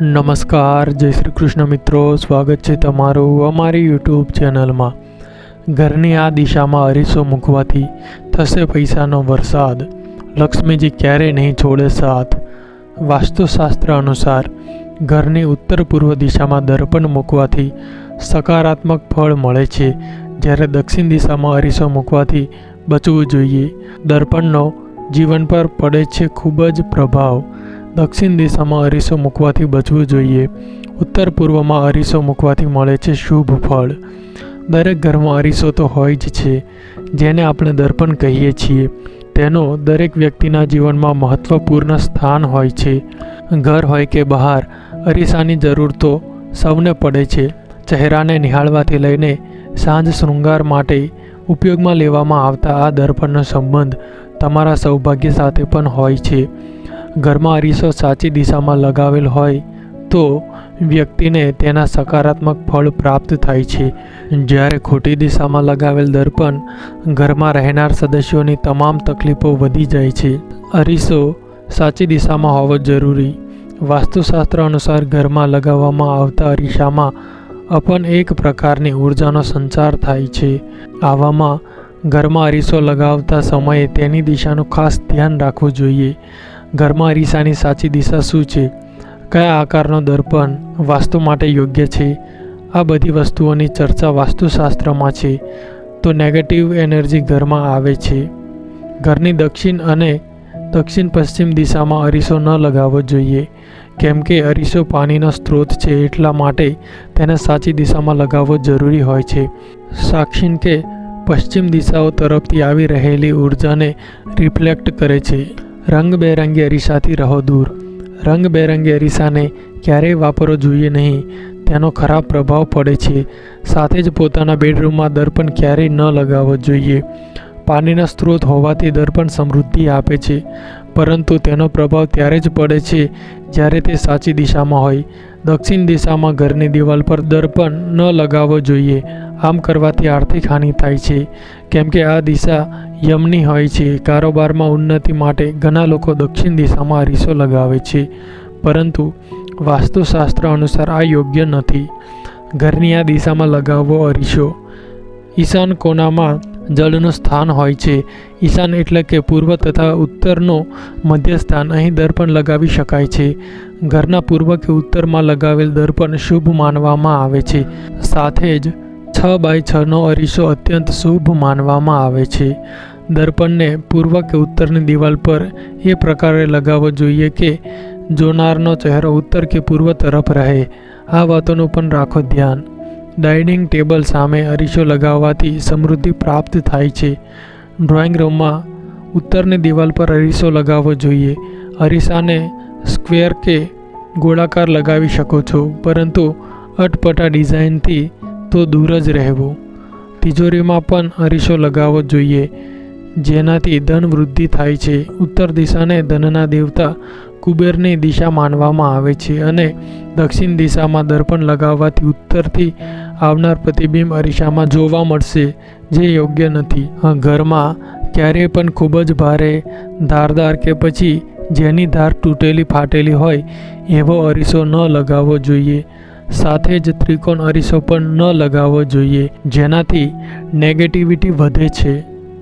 નમસ્કાર, જય શ્રી કૃષ્ણ મિત્રો. સ્વાગત છે તમારું અમારી યુટ્યુબ ચેનલમાં. ઘરની આ દિશામાં અરીસો મૂકવાથી થશે પૈસાનો વરસાદ. લક્ષ્મીજી ક્યારેય નહીં છોડે સાથ. વાસ્તુશાસ્ત્ર અનુસાર, ઘરની ઉત્તર પૂર્વ દિશામાં દર્પણ મૂકવાથી સકારાત્મક ફળ મળે છે. જ્યારે દક્ષિણ દિશામાં અરીસો મૂકવાથી બચવું જોઈએ. દર્પણનો જીવન પર પડે છે ખૂબ જ પ્રભાવ. દક્ષિણ દિશામાં અરીસો મૂકવાથી બચવું જોઈએ. ઉત્તર પૂર્વમાં અરીસો મૂકવાથી મળે છે શુભ ફળ. દરેક ઘરમાં અરીસો તો હોય જ છે, જેને આપણે દર્પણ કહીએ છીએ. તેનો દરેક વ્યક્તિના જીવનમાં મહત્ત્વપૂર્ણ સ્થાન હોય છે. ઘર હોય કે બહાર, અરીસાની જરૂર તો સૌને પડે છે. ચહેરાને નિહાળવાથી લઈને સાંજ શૃંગાર માટે ઉપયોગમાં લેવામાં આવતા આ દર્પણનો સંબંધ તમારા સૌભાગ્ય સાથે પણ હોય છે. ઘરમાં અરીસો સાચી દિશામાં લગાવેલ હોય તો વ્યક્તિને તેના સકારાત્મક ફળ પ્રાપ્ત થાય છે. જ્યારે ખોટી દિશામાં લગાવેલ દર્પણ ઘરમાં રહેનાર સદસ્યોની તમામ તકલીફો વધી જાય છે. અરીસો સાચી દિશામાં હોવો જરૂરી. વાસ્તુશાસ્ત્ર અનુસાર ઘરમાં લગાવવામાં આવતા અરીસામાં અપન એક પ્રકારની ઉર્જાનો સંચાર થાય છે. આવામાં ઘરમાં અરીસો લગાવતા સમયે તેની દિશાનું ખાસ ધ્યાન રાખવું જોઈએ. ઘરમાં અરીસાની સાચી દિશા શું છે? કયા આકારનો દર્પણ વાસ્તુ માટે યોગ્ય છે? આ બધી વસ્તુઓની ચર્ચા વાસ્તુશાસ્ત્રમાં છે. તો નેગેટિવ એનર્જી ઘરમાં આવે છે. ઘરની દક્ષિણ અને દક્ષિણ પશ્ચિમ દિશામાં અરીસો ન લગાવવો જોઈએ. કેમ કે અરીસો પાણીનો સ્ત્રોત છે એટલા માટે તેને સાચી દિશામાં લગાવવો જરૂરી હોય છે. સાક્ષીન કે પશ્ચિમ દિશાઓ તરફથી આવી રહેલી ઉર્જાને રિફ્લેક્ટ કરે છે. રંગબેરંગી અરીસાથી રહો દૂર. રંગબેરંગી અરીસાને ક્યારેય વાપરવો જોઈએ નહીં. તેનો ખરાબ પ્રભાવ પડે છે. સાથે જ પોતાના બેડરૂમમાં દર્પણ ક્યારેય ન લગાવવો જોઈએ. પાણીના સ્ત્રોત હોવાથી દર્પણ સમૃદ્ધિ આપે છે. પરંતુ તેનો પ્રભાવ ત્યારે જ પડે છે જ્યારે તે સાચી દિશામાં હોય. દક્ષિણ દિશામાં ઘરની દિવાલ પર દર્પણ ન લગાવવો જોઈએ. આમ કરવાથી આર્થિક હાનિ થાય છે. કેમ કે આ દિશા યમની હોય છે. કારોબારમાં ઉન્નતિ માટે ઘણા લોકો દક્ષિણ દિશામાં અરીસો લગાવે છે. પરંતુ વાસ્તુશાસ્ત્ર અનુસાર આ યોગ્ય નથી. ઘરની આ દિશામાં લગાવવો અરીસો. ઈશાન કોનામાં જળનું સ્થાન હોય છે. ઈશાન એટલે કે પૂર્વ તથા ઉત્તરનો મધ્ય સ્થાન અહીં દર્પણ લગાવી શકાય છે. ઘરના પૂર્વ કે ઉત્તરમાં લગાવેલ દર્પણ શુભ માનવામાં આવે છે. સાથે જ છ બાય છનો અરીસો અત્યંત શુભ માનવામાં આવે છે. દર્પણને પૂર્વ કે ઉત્તરની દિવાલ પર એ પ્રકારે લગાવવો જોઈએ કે જોનારનો ચહેરો ઉત્તર કે પૂર્વ તરફ રહે. આ વાતોનું પણ રાખો ધ્યાન. ડાઇનિંગ ટેબલ સામે અરીસો લગાવવાથી સમૃદ્ધિ પ્રાપ્ત થાય છે. ડ્રોઈંગ રૂમમાં ઉત્તરની દિવાલ પર અરીસો લગાવવો જોઈએ. અરીસાને સ્ક્વેર કે ગોળાકાર લગાવી શકો છો, પરંતુ અટપટા ડિઝાઇનથી તો દૂર જ રહેવું. તિજોરીમાં પણ અરીસો લગાવવો જોઈએ. જેનાથી ધન વૃદ્ધિ થાય છે. ઉત્તર દિશાને ધનના દેવતા કુબેરની દિશા માનવામાં આવે છે અને દક્ષિણ દિશામાં દર્પણ લગાવવાથી ઉત્તરથી આવનાર પ્રતિબિંબ અરીસામાં જોવા મળશે, જે યોગ્ય નથી. ઘરમાં ક્યારેય પણ ખૂબ જ ભારે ધારદાર કે પછી જેની ધાર તૂટેલી ફાટેલી હોય, એવો અરીસો ન લગાવવો જોઈએ. સાથે જ ત્રિકોણ અરીસો પણ ન લગાવવો જોઈએ, જેનાથી નેગેટિવિટી વધે છે.